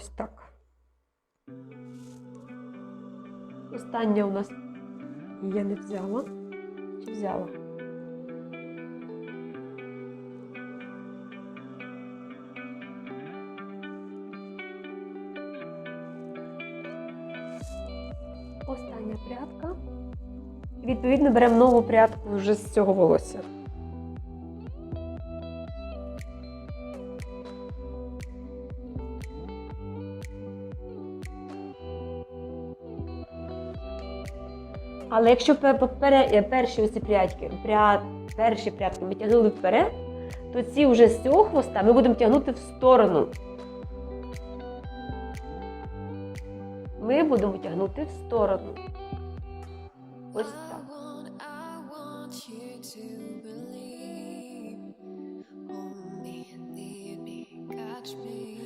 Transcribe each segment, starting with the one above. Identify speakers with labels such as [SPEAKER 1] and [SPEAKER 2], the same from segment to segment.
[SPEAKER 1] Ось так. Остання у нас я не взяла. Чи взяла? Остання прядка. Відповідно, беремо нову прядку вже з цього волосся. Але якщо е, перші оці прядьки, пряд, перші прядки ми тягнули вперед, то ці вже з цього хвоста ми будемо тягнути в сторону. Ми будемо тягнути в сторону. Ось так.
[SPEAKER 2] I want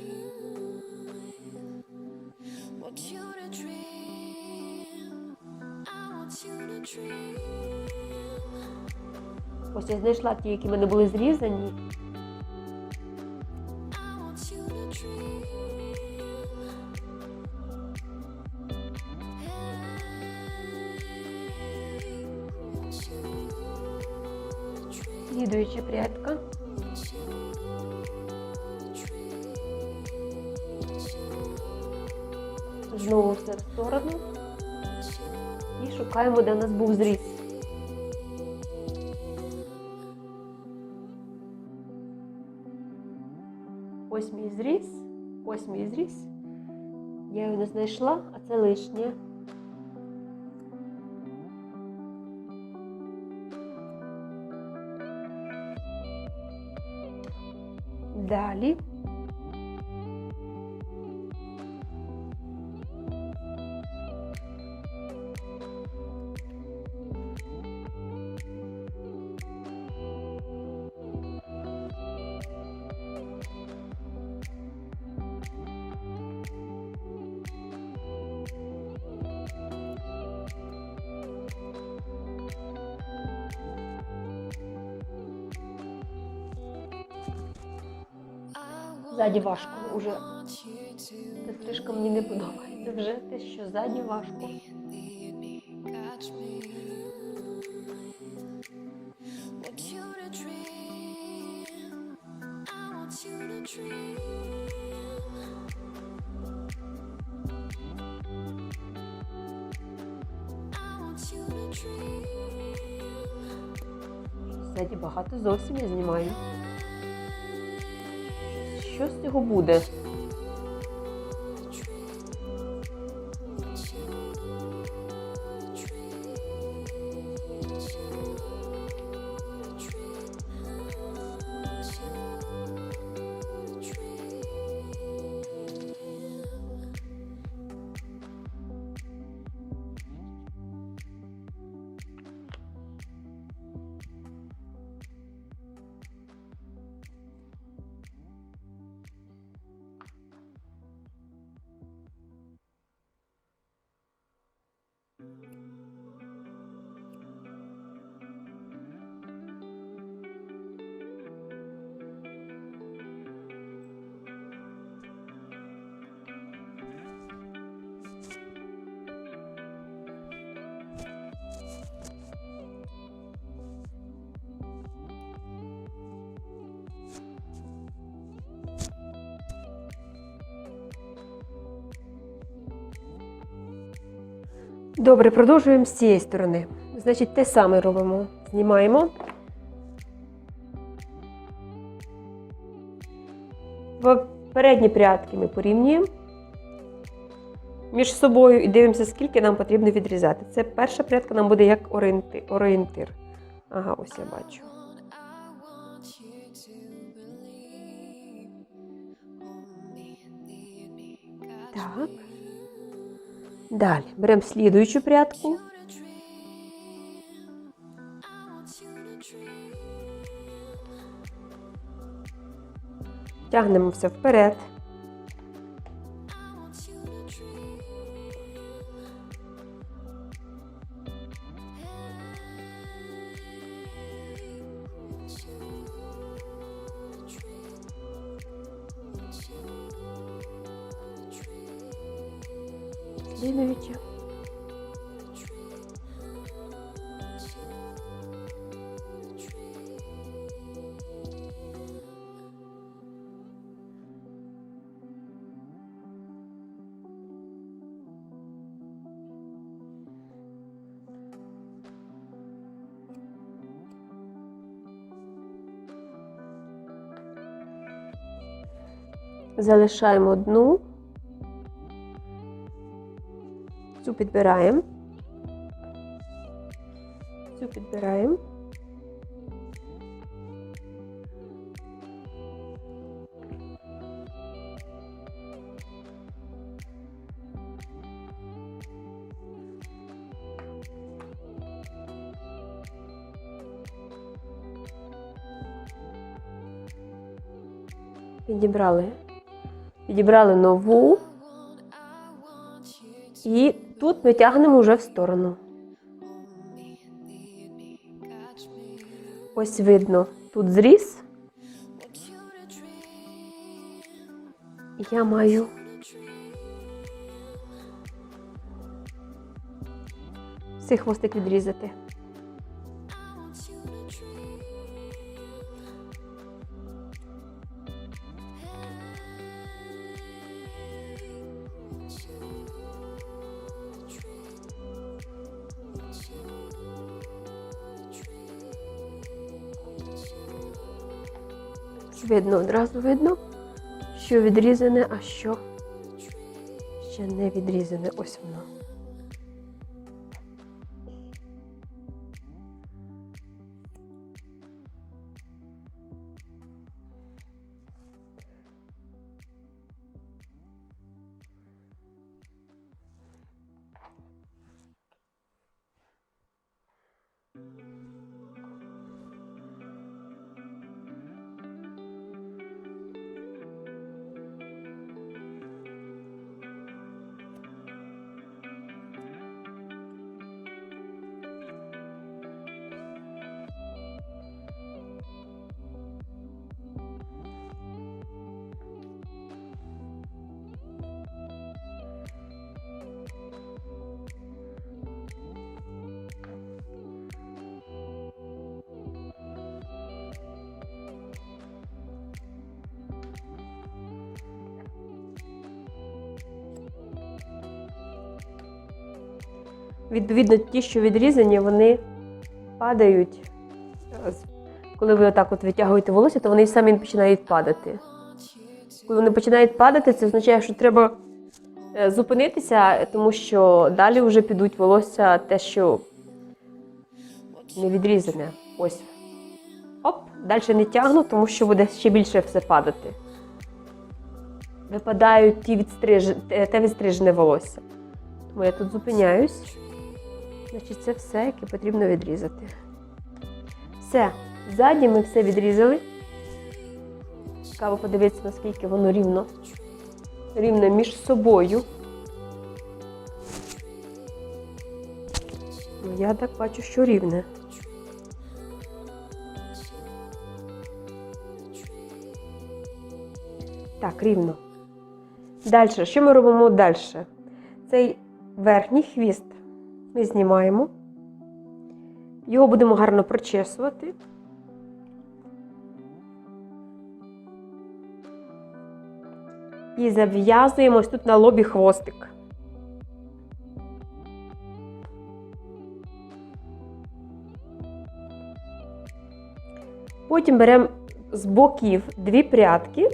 [SPEAKER 1] Ось я знайшла ті, які в мене були зрізані. Слідуюча прядка. Знову все в сторону. Шукаємо, де у нас був зріз. Ось мій зріз, ось мій зріз. Я його не знайшла, а це лишнє. Далі. Ззаді важко уже. Ця стрижка мені не подобається вже те, що ззаді важко. Ззаді багато зовсім я знімаю. Що з цього буде? Добре, продовжуємо з цієї сторони. Значить, те саме робимо. Знімаємо. Передні прядки ми порівнюємо між собою і дивимося, скільки нам потрібно відрізати. Це перша прядка нам буде як орієнтир. Ага, ось я бачу.
[SPEAKER 2] I
[SPEAKER 1] Далі беремо слідуючу прядку. Тягнемо все вперед. Залишаємо одну. Цю підбираємо. Цю підбираємо. Підібрали. Підібрали нову. І тут ми тягнемо вже в сторону. Ось видно, тут зріз. Я маю цей хвостик відрізати. Видно, одразу видно, що відрізане, а що ще не відрізане. Ось воно. Відповідно, ті, що відрізані, вони падають. Коли ви отак от витягуєте волосся, то вони самі починають падати. Коли вони починають падати, це означає, що треба е, зупинитися, тому що далі вже підуть волосся те, що не відрізане. Ось. Оп, далі не тягну, тому що буде ще більше все падати. Випадають ті відстриж... те відстрижене волосся. Тому я тут зупиняюсь. Значить, це все, яке потрібно відрізати. Все. Ззаді ми все відрізали. Цікаво подивитися, наскільки воно рівно. Рівно між собою. Ну, я так бачу, що рівне. Так, рівно. Далі, що ми робимо далі? Цей верхній хвіст ми знімаємо. Його будемо гарно прочесувати. І зав'язуємо ось тут на лобі хвостик. Потім беремо з боків дві прядки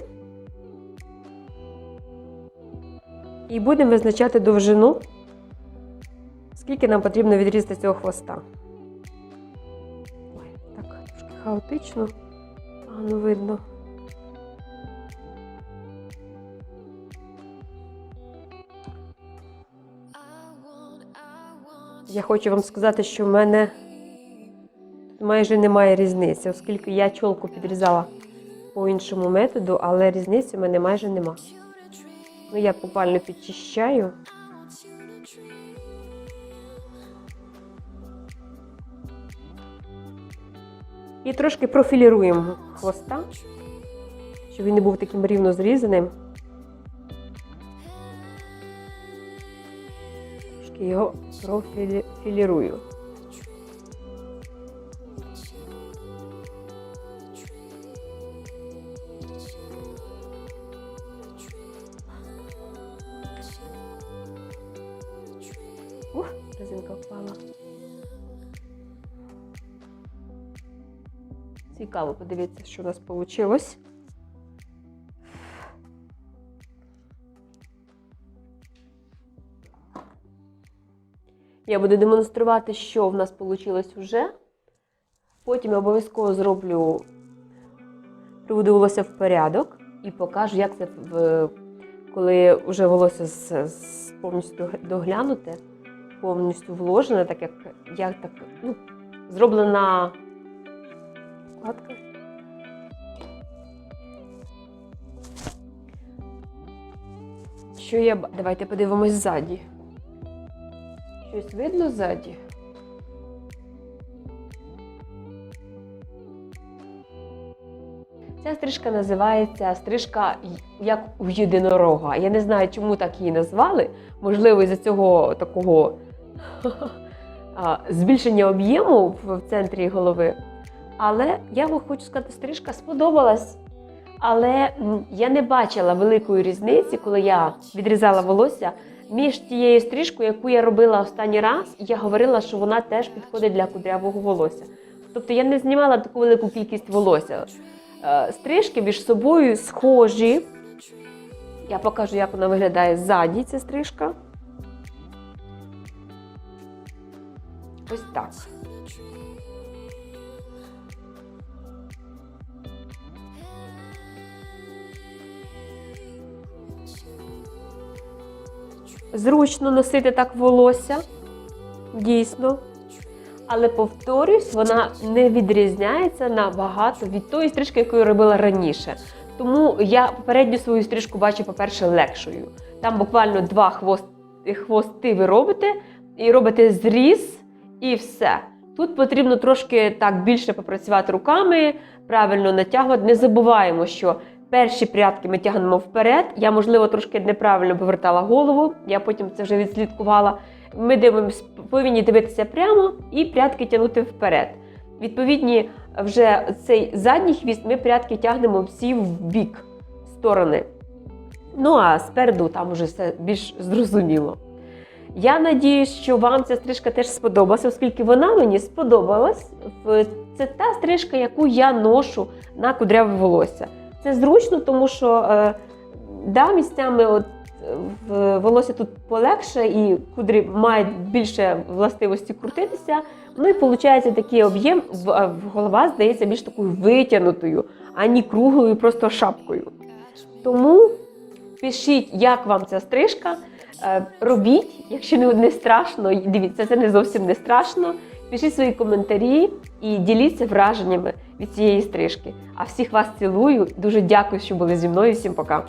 [SPEAKER 1] і будемо визначати довжину, скільки нам потрібно відрізати цього хвоста. Ой, так, трошки хаотично, погано видно. Я хочу вам сказати, що в мене майже немає різниці, оскільки я чолку підрізала по іншому методу, але різниці в мене майже нема. Ну, я буквально підчищаю. І трошки профіліруємо хвоста, щоб він не був таким рівно зрізаним. Трошки його профілірую. Ух, резинка впала. Цікаво подивитися, що у нас вийшло. Я буду демонструвати, що в нас вийшло вже. Потім я обов'язково зроблю, приведу волосся в порядок і покажу, як це, в- коли вже волосся з, з повністю доглянуте, повністю вложене, так як я так, ну, зроблена вкладка. Що я. Давайте подивимось ззаді. Щось видно ззаді? Ця стрижка називається стрижка як у єдинорога. Я не знаю, чому так її назвали. Можливо, із-за цього такого збільшення об'єму в центрі голови. Але я вам хочу сказати, стрижка сподобалась. Але я не бачила великої різниці, коли я відрізала волосся між тією стрижкою, яку я робила останній раз, і я говорила, що вона теж підходить для кудрявого волосся. Тобто я не знімала таку велику кількість волосся. Е, Стрижки між собою схожі. Я покажу, як вона виглядає ззаді, ця стрижка. Ось так. Зручно носити так волосся, дійсно. Але повторюсь, вона не відрізняється набагато від тої стрижки, яку я робила раніше. Тому я попередню свою стрижку бачу, по-перше, легшою. Там буквально два хвост, хвости ви робите, і робите зріз, і все. Тут потрібно трошки так більше попрацювати руками, правильно натягувати. Не забуваємо, що перші прядки ми тягнемо вперед. Я, можливо, трошки неправильно повертала голову, я потім це вже відслідкувала. Ми дивимося, повинні дивитися прямо і прядки тягнути вперед. Відповідні, вже цей задній хвіст ми прядки тягнемо всі в бік сторони. Ну а спереду там вже все більш зрозуміло. Я надіюсь, що вам ця стрижка теж сподобалася, оскільки вона мені сподобалась. Це та стрижка, яку я ношу на кудряве волосся. Це зручно, тому що е, да, місцями от, е, волосся тут полегше і кудрі мають більше властивості крутитися. Ну і виходить такий об'єм, а в голова здається більш такою витягнутою, а не круглою, просто шапкою. Тому пишіть, як вам ця стрижка. Е, Робіть, якщо не страшно, дивіться, це не зовсім не страшно. Пишіть свої коментарі і діліться враженнями від цієї стрижки. А всіх вас цілую. Дуже дякую, що були зі мною. Всім пока.